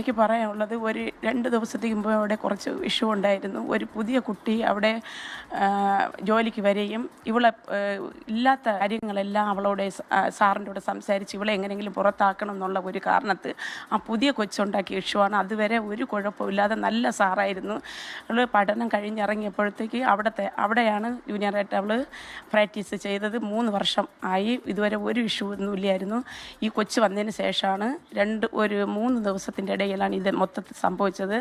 എനിക്ക് പറയാനുള്ളത് ഒരു രണ്ട് ദിവസത്തേക്ക് മുമ്പ് അവിടെ കുറച്ച് ഇഷ്യൂ ഉണ്ടായിരുന്നു. ഒരു പുതിയ കുട്ടി അവിടെ ജോലിക്ക് വരികയും ഇവളെ ഇല്ലാത്ത കാര്യങ്ങളെല്ലാം അവളോട് സാറിന്റെ കൂടെ സംസാരിച്ച് ഇവളെ എങ്ങനെയെങ്കിലും പുറത്താക്കണം എന്നുള്ള ഒരു കാരണത്ത് ആ പുതിയ കൊച്ചുണ്ടാക്കിയ ഇഷ്യൂ ആണ്. അതുവരെ ഒരു കുഴപ്പമില്ലാതെ നല്ല സാറായിരുന്നു. അവൾ പഠനം കഴിഞ്ഞിറങ്ങിയപ്പോഴത്തേക്ക് അവിടുത്തെ അവിടെയാണ് ജൂനിയറായിട്ട് അവൾ പ്രാക്ടീസ് ചെയ്തത്. മൂന്ന് വർഷം ആയി. ഇതുവരെ ഒരു ഇഷ്യൂ ഒന്നുമില്ലായിരുന്നു ഈ കൊച്ച് വന്നതിന് ശേഷമാണ് രണ്ട് ഒരു മൂന്ന് ദിവസത്തിന്റെ ഇടയിലാണ് ഇത് മൊത്തത്തിൽ സംഭവിച്ചത്.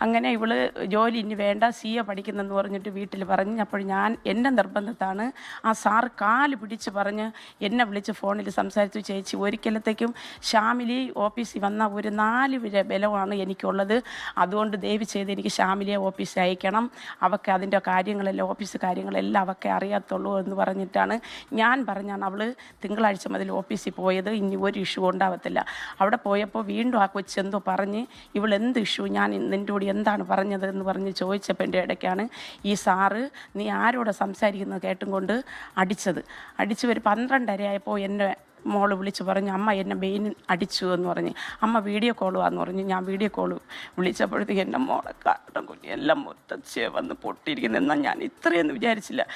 അങ്ങനെ ഇവൾ ജോലി ഇനി വേണ്ട സി എ പഠിക്കുന്നെന്ന് പറഞ്ഞിട്ട് വീട്ടിൽ പറഞ്ഞ് അപ്പോൾ ഞാൻ എന്റെ നിർബന്ധത്താണ് ആ സാർ കാൽ പിടിച്ച് പറഞ്ഞ് എന്നെ വിളിച്ച് ഫോണിൽ സംസാരിച്ചു ചേച്ചി ഒരിക്കലത്തേക്കും ഷാമിലി ഓഫീസിൽ വന്ന ഒരു നാല് ബലമാണ് എനിക്കുള്ളത്. അതുകൊണ്ട് ദയവ് ചെയ്ത് എനിക്ക് ഷാമിലിയെ ഓഫീസിൽ അയക്കണം. അവൾക്ക് അതിന്റെ കാര്യങ്ങളെല്ലാം ഓഫീസ് കാര്യങ്ങളെല്ലാം അവൾക്ക് അറിയാത്തുള്ളൂ എന്ന് പറഞ്ഞിട്ടാണ് ഞാൻ പറഞ്ഞാണ് അവൾ തിങ്കളാഴ്ച മുതൽ ഓഫീസിൽ പോയത്. ഇനി ഒരു ഇഷ്യൂ ഉണ്ടാവത്തില്ല. അവിടെ പോയപ്പോൾ വീണ്ടും ആ കൊച്ചെന്തോ പറഞ്ഞ് ഇവൾ എന്ത് ഇഷ്യൂ? ഞാൻ നിന്റെ കൂടി എന്താണ് പറഞ്ഞത് എന്ന് പറഞ്ഞ് ചോദിച്ചപ്പോൾ ഇടയ്ക്കാണ് ഈ സാറ് നീ ആരോട് സംസാരിക്കുന്നത്? കേട്ടും കൊണ്ട് അടിച്ചത്. അടിച്ച് ഒരു പന്ത്രണ്ടര ആയപ്പോൾ എന്നെ മോൾ വിളിച്ച് പറഞ്ഞു അമ്മ എന്നെ ബെയിൻ അടിച്ചു എന്ന് പറഞ്ഞ്. അമ്മ വീഡിയോ കോൾ വാന്ന് പറഞ്ഞ്. ഞാൻ വീഡിയോ കോൾ വിളിച്ചപ്പോഴത്തേക്ക് എന്റെ മോളെ കാരണം കുഞ്ഞെല്ലാം മൊത്തച്ചേ വന്ന് പൊട്ടിയിരിക്കുന്നു. എന്നാൽ ഞാൻ ഇത്രയൊന്നും വിചാരിച്ചില്ല.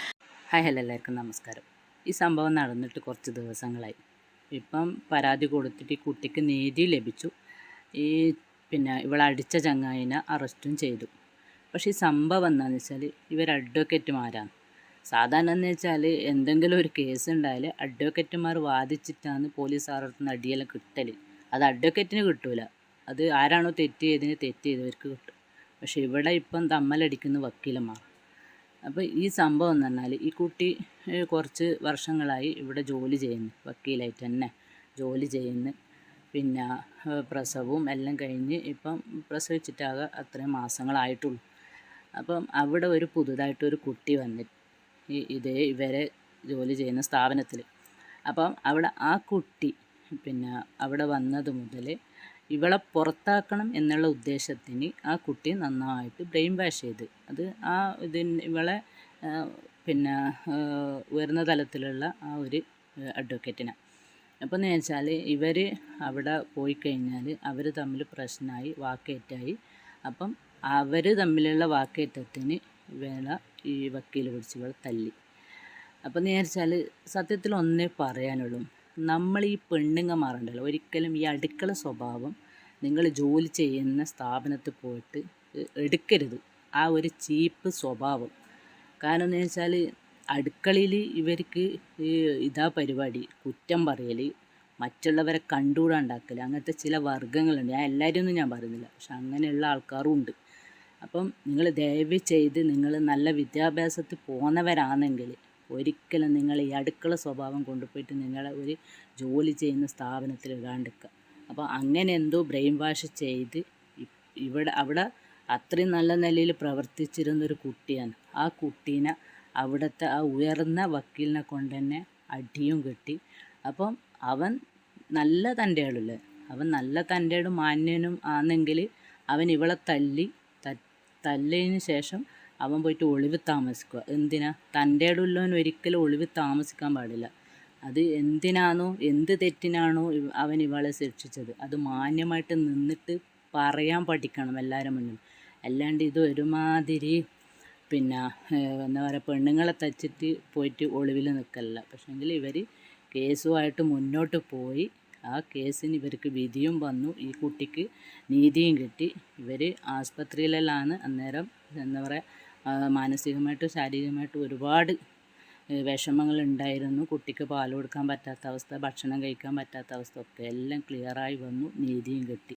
ഹായ് ഹലോ എല്ലാവർക്കും നമസ്കാരം. ഈ സംഭവം നടന്നിട്ട് കുറച്ച് ദിവസങ്ങളായി. ഇപ്പം പരാതി കൊടുത്തിട്ട് ഈ കുട്ടിക്ക് നീതി ലഭിച്ചു. ഈ പിന്നെ ഇവളടിച്ച ചങ്ങായിനെ അറസ്റ്റും ചെയ്തു. പക്ഷേ ഈ സംഭവം എന്താണെന്ന് വെച്ചാൽ ഇവർ അഡ്വക്കേറ്റുമാരാണ്. സാധാരണ എന്ന് വെച്ചാൽ എന്തെങ്കിലും ഒരു കേസ് ഉണ്ടായാൽ അഡ്വക്കേറ്റുമാർ വാദിച്ചിട്ടാണ് പോലീസുകാരുടെ അടുത്ത് നിന്ന് അടിയെല്ലാം കിട്ടൽ അത് അഡ്വക്കേറ്റിന് കിട്ടൂല. അത് ആരാണോ തെറ്റ് ചെയ്തതിന് തെറ്റ് ചെയ്തവർക്ക് കിട്ടും. പക്ഷേ ഇവിടെ ഇപ്പം തമ്മലടിക്കുന്ന വക്കീലന്മാർ. അപ്പോൾ ഈ സംഭവം എന്ന് പറഞ്ഞാൽ ഈ കുട്ടി കുറച്ച് വർഷങ്ങളായി ഇവിടെ ജോലി ചെയ്യുന്നു. വക്കീലായിട്ട് തന്നെ ജോലി ചെയ്യുന്നു. പിന്നെ പ്രസവവും എല്ലാം കഴിഞ്ഞ് ഇപ്പം പ്രസവിച്ചിട്ടാകെ അത്രയും മാസങ്ങളായിട്ടുള്ളൂ. അപ്പം അവിടെ ഒരു പുതുതായിട്ടൊരു കുട്ടി വന്നിട്ട് ഈ ഇതേ ഇവരെ ജോലി ചെയ്യുന്ന സ്ഥാപനത്തിൽ. അപ്പം അവിടെ ആ കുട്ടി പിന്നെ അവിടെ വന്നത് മുതൽ ഇവളെ പുറത്താക്കണം എന്നുള്ള ഉദ്ദേശത്തിന് ആ കുട്ടി നന്നായിട്ട് ബ്രെയിൻ വാഷ് ചെയ്ത് അത് ആ ഇതിന് ഇവളെ പിന്നെ ഉയർന്ന തലത്തിലുള്ള ആ ഒരു അഡ്വക്കേറ്റിനെ. അപ്പം എന്ന് വെച്ചാൽ ഇവർ അവിടെ പോയി കഴിഞ്ഞാൽ അവർ തമ്മിൽ പ്രശ്നമായി വാക്കേറ്റായി. അപ്പം അവർ തമ്മിലുള്ള വാക്കേറ്റത്തിന് വേള ഈ വക്കീൽ പിടിച്ച് തല്ലി. അപ്പം എന്ന് വെച്ചാൽ സത്യത്തിൽ ഒന്നേ പറയാനുള്ളൂ. നമ്മൾ ഈ പെണ്ണുങ്ങന്മാരുണ്ടല്ലോ ഒരിക്കലും ഈ അടുക്കള സ്വഭാവം നിങ്ങൾ ജോലി ചെയ്യുന്ന സ്ഥാപനത്തിൽ പോയിട്ട് എടുക്കരുത്. ആ ഒരു ചീപ്പ് സ്വഭാവം. കാരണം എന്ന് വെച്ചാൽ അടുക്കളയിൽ ഇവർക്ക് ഇതാ പരിപാടി കുറ്റം പറയൽ മറ്റുള്ളവരെ കണ്ടുകൂടാണ്ടാക്കൽ അങ്ങനത്തെ ചില വർഗങ്ങളുണ്ട്. ഞാൻ എല്ലാവരും ഒന്നും ഞാൻ പറയുന്നില്ല. പക്ഷെ അങ്ങനെയുള്ള ആൾക്കാരും ഉണ്ട്. അപ്പം നിങ്ങൾ ദയവ് ചെയ്ത് നിങ്ങൾ നല്ല വിദ്യാഭ്യാസത്തിൽ പോകുന്നവരാണെങ്കിൽ ഒരിക്കലും നിങ്ങൾ ഈ അടുക്കള സ്വഭാവം കൊണ്ടുപോയിട്ട് നിങ്ങളെ ഒരു ജോലി ചെയ്യുന്ന സ്ഥാപനത്തിൽ ഇടാണ്ടിരിക്കുക. അപ്പോൾ അങ്ങനെ എന്തോ ബ്രെയിൻ വാഷ് ചെയ്ത് ഇവിടെ അവിടെ അത്രയും നല്ല നിലയിൽ പ്രവർത്തിച്ചിരുന്നൊരു കുട്ടിയാണ്. ആ കുട്ടീനെ അവിടുത്തെ ആ ഉയർന്ന വക്കീലിനെ കൊണ്ട് തന്നെ അടിയും കിട്ടി. അപ്പം അവൻ നല്ല തന്റെ ആളല്ലേ അവൻ നല്ല തന്റെ മാന്യനും ആണെങ്കിൽ അവൻ ഇവളെ തല്ലി തല്ലിയതിന് ശേഷം അവൻ പോയിട്ട് ഒളിവ് താമസിക്കുക. എന്തിനാ? തന്റെ ഉള്ളവൻ ഒരിക്കലും ഒളിവ് താമസിക്കാൻ പാടില്ല. അത് എന്തിനാണോ എന്ത് തെറ്റിനാണോ അവൻ ഇവളെ ശിക്ഷിച്ചത്. അത് മാന്യമായിട്ട് നിന്നിട്ട് പറയാൻ പഠിക്കണം എല്ലാവരും മുന്നിൽ. അല്ലാണ്ട് ഇത് ഒരുമാതിരി പിന്നെ എന്താ പറയുക പെണ്ണുങ്ങളെ തച്ചിട്ട് പോയിട്ട് ഒളിവിൽ നിൽക്കല്ല പക്ഷേങ്കിൽ ഇവർ കേസുമായിട്ട് മുന്നോട്ട് പോയി. ആ കേസിന് ഇവർക്ക് വിധിയും വന്നു. ഈ കുട്ടിക്ക് നീതിയും കിട്ടി. ഇവർ ആസ്പത്രിയിലെല്ലാം അന്നേരം എന്താ പറയുക മാനസികമായിട്ടും ശാരീരികമായിട്ടും ഒരുപാട് വിഷമങ്ങൾ ഉണ്ടായിരുന്നു കുട്ടിക്ക് പാൽ കൊടുക്കാൻ പറ്റാത്ത അവസ്ഥ ഭക്ഷണം കഴിക്കാൻ പറ്റാത്ത അവസ്ഥ ഒക്കെ എല്ലാം ക്ലിയറായി വന്നു. നീതിയും കിട്ടി.